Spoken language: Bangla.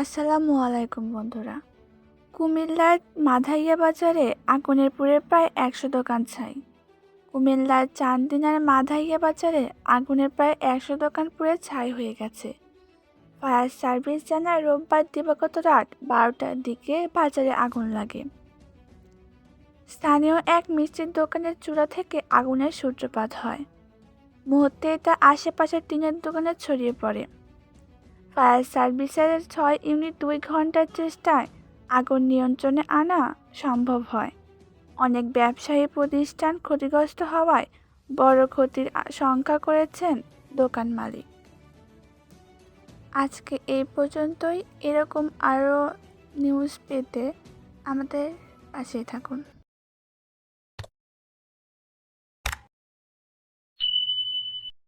আসসালামু আলাইকুম, বন্ধুরা। কুমিল্লার মাধাইয়া বাজারে আগুনের পুড়ে প্রায় একশো দোকান ছাই। কুমিল্লার চান্দিনার মাধাইয়া বাজারে আগুনের প্রায় একশো দোকান পুড়ে ছাই হয়ে গেছে। ফায়ার সার্ভিস জানায় রোববার দিবাগত রাত বারোটার দিকে বাজারে আগুন লাগে। স্থানীয় এক মিষ্টির দোকানের চূড়া থেকে আগুনের সূত্রপাত হয়। মুহূর্তে এটা আশেপাশের টিনের দোকানে ছড়িয়ে পড়ে। ফায়ার সার্ভিসের ছয় ইউনিট দুই ঘণ্টার চেষ্টায় আগুন নিয়ন্ত্রণে আনা সম্ভব হয়। অনেক ব্যবসায়ী প্রতিষ্ঠান ক্ষতিগ্রস্ত হওয়ায় বড় ক্ষতির শঙ্কা করেছেন দোকান মালিক। আজকে এই পর্যন্তই। এরকম আরও নিউজ পেতে আমাদের পাশেই থাকুন।